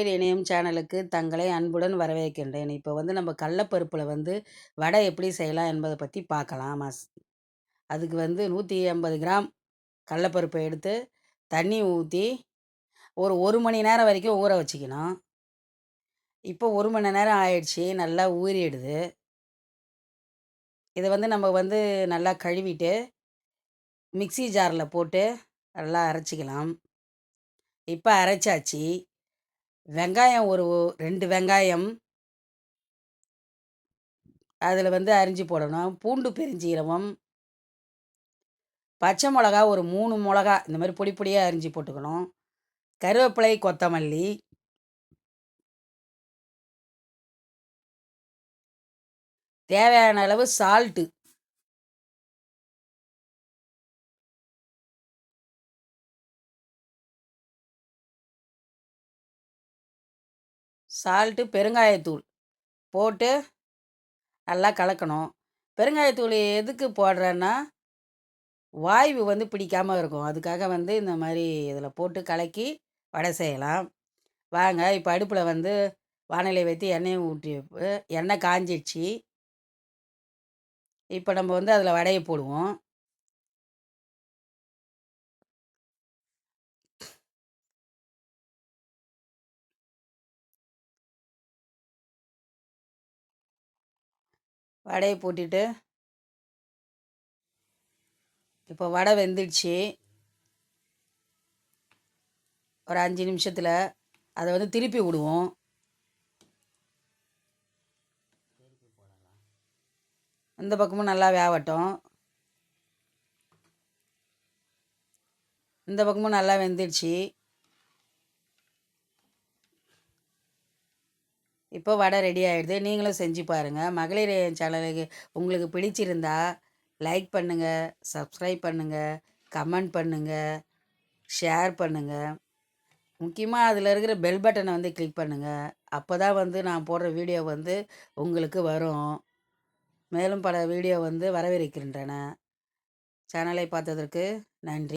இணையம் சேனலுக்கு தங்களை அன்புடன் வரவேற்கின்றேன். இப்போ வந்து நம்ம கடலப்பருப்பில் வந்து வடை எப்படி செய்யலாம் என்பதை பற்றி பார்க்கலாம். மாஸ் அதுக்கு வந்து நூற்றி ஐம்பது கிராம் கடலப்பருப்பை எடுத்து தண்ணி ஊற்றி ஒரு ஒரு மணி நேரம் வரைக்கும் ஊற வச்சுக்கணும். இப்போ ஒரு மணி நேரம் ஆயிடுச்சு நல்லா ஊறிடுது. இதை வந்து நம்ம வந்து நல்லா கழுவிட்டு மிக்சி ஜாரில் போட்டு நல்லா அரைச்சிக்கலாம். இப்போ அரைச்சாச்சு. வெங்காயம் ஒரு ரெண்டு வெங்காயம். அதில் வந்து அரிஞ்சு போடணும். பூண்டு பெருஞ்சீரகம். பச்சை மிளகா ஒரு மூணு மிளகா இந்த மாதிரி பொடி பொடியாக அரிஞ்சு போட்டுக்கணும். கருவேப்பிலை கொத்தமல்லி. தேவையான அளவு சால்ட்டு சால்ட்டு பெருங்காயத்தூள் போட்டு நல்லா கலக்கணும். பெருங்காயத்தூள் எதுக்கு போடுறேன்னா வாய்வு வந்து பிடிக்காமல் இருக்கும். அதுக்காக வந்து இந்த மாதிரி இதில் போட்டு கலக்கி வடை செய்யலாம். வாங்க இப்போ அடுப்பில் வந்து வானிலை வைத்து எண்ணெயை ஊற்றி எண்ணெய் காஞ்சிடுச்சு. இப்போ நம்ம வந்து அதில் வடையை போடுவோம். வடையை போட்டுட்டு இப்போ வடை வெந்துடுச்சு. ஒரு அஞ்சு நிமிஷத்தில் அதை வந்து திருப்பி விடுவோம். இந்த பக்கமும் நல்லா வேகட்டும் இந்த பக்கமும் நல்லா வெந்துடுச்சு. இப்போ வடை ரெடி ஆகிடுது நீங்களும் செஞ்சு பாருங்கள் மகளிர் சேனலுக்கு உங்களுக்கு பிடிச்சிருந்தா லைக் பண்ணுங்கள் சப்ஸ்கிரைப் பண்ணுங்கள் கமெண்ட் பண்ணுங்கள் ஷேர் பண்ணுங்கள் முக்கியமாக அதில் இருக்கிற பெல் பட்டனை வந்து கிளிக் பண்ணுங்கள் அப்போ தான் வந்து நான் போடுற வீடியோ வந்து உங்களுக்கு வரும். மேலும் பல வீடியோ வந்து வரவிருக்கின்றன சேனலை பார்த்ததற்கு நன்றி.